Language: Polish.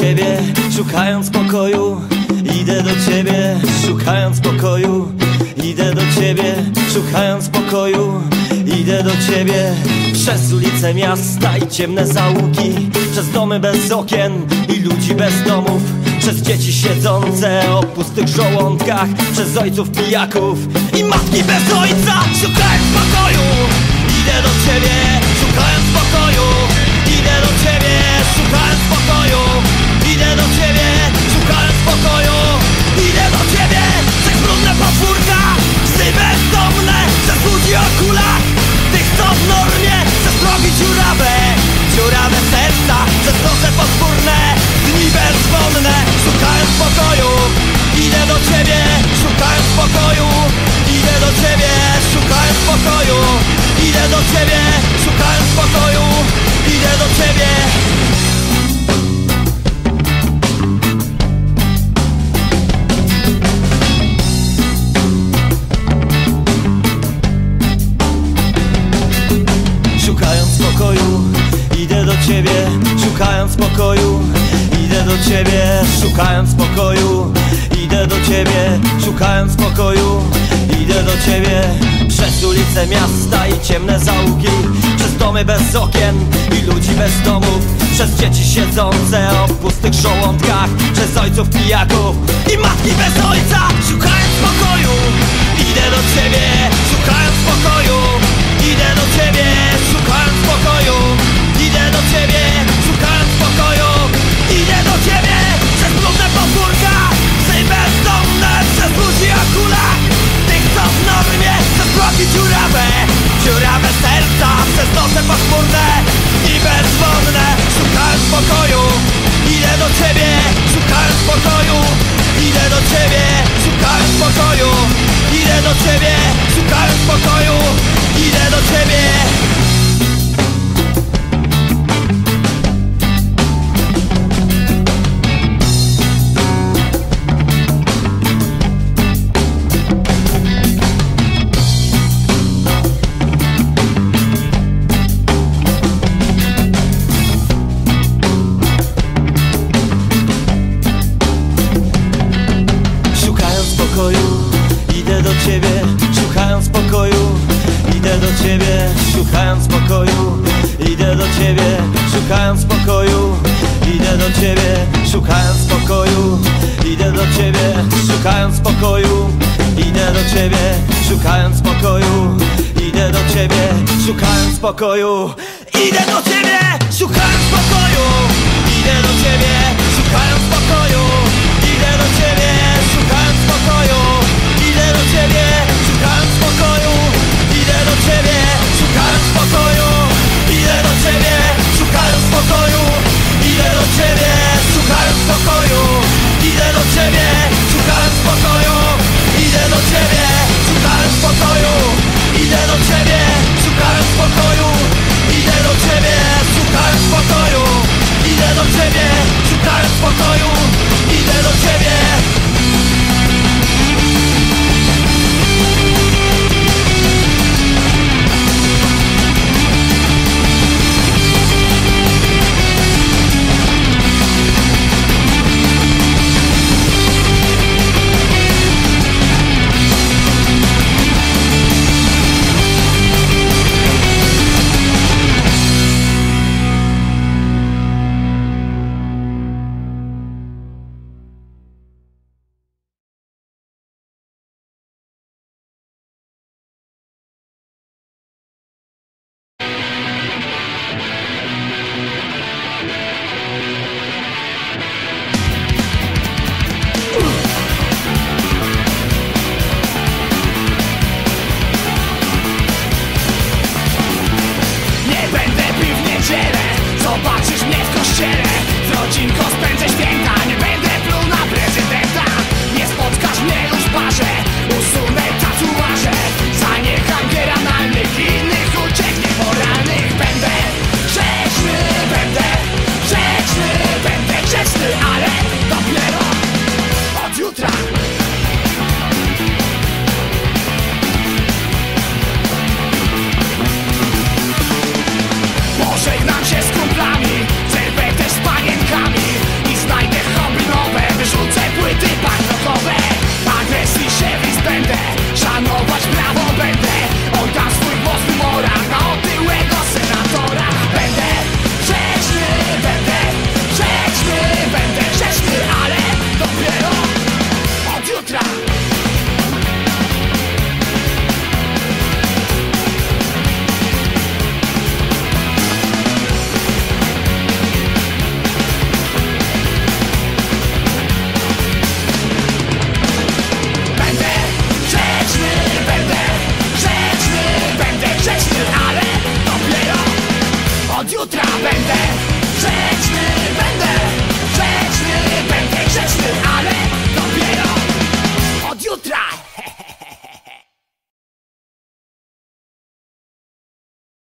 do ciebie, szukając pokoju Idę do ciebie, szukając pokoju Idę do ciebie, szukając pokoju Idę do ciebie. Przez ulice miasta i ciemne załuki Przez domy bez okien i ludzi bez domów Przez dzieci siedzące o pustych żołądkach Przez ojców pijaków i matki bez ojca Szukając pokoju. Idę do ciebie, szukając pokoju. Idę do ciebie, szukając pokoju Idę do ciebie, szukając pokoju. Idę do ciebie, przez brudne podwórka Psy bezdomne, przez ludzi o Tych co w normie, przez drogi dziurawe Dziurawe serca, przez noce podwórne. Dni bezwonne, szukając pokoju. Idę do ciebie, szukając pokoju. Idę do ciebie, szukając pokoju ciebie Szukając pokoju, idę do ciebie Szukając pokoju, idę do ciebie Przez ulice miasta i ciemne załuki Przez domy bez okien i ludzi bez domów. Przez dzieci siedzące o pustych żołądkach. Przez ojców pijaków i matki bez ojca. Szukając pokoju, idę do ciebie Szukając pokoju, idę do ciebie pochmurne i bezwonne. Szukając pokoju, idę do ciebie. Szukając pokoju, idę do ciebie. Szukając pokoju, idę do ciebie szukając spokoju Idę do ciebie, szukając spokoju Idę do ciebie, szukając spokoju Idę do ciebie, szukając spokoju Idę do ciebie, szukając spokoju Idę do ciebie, szukając spokoju Idę do ciebie, szukając spokoju Idę do ciebie, szukając spokoju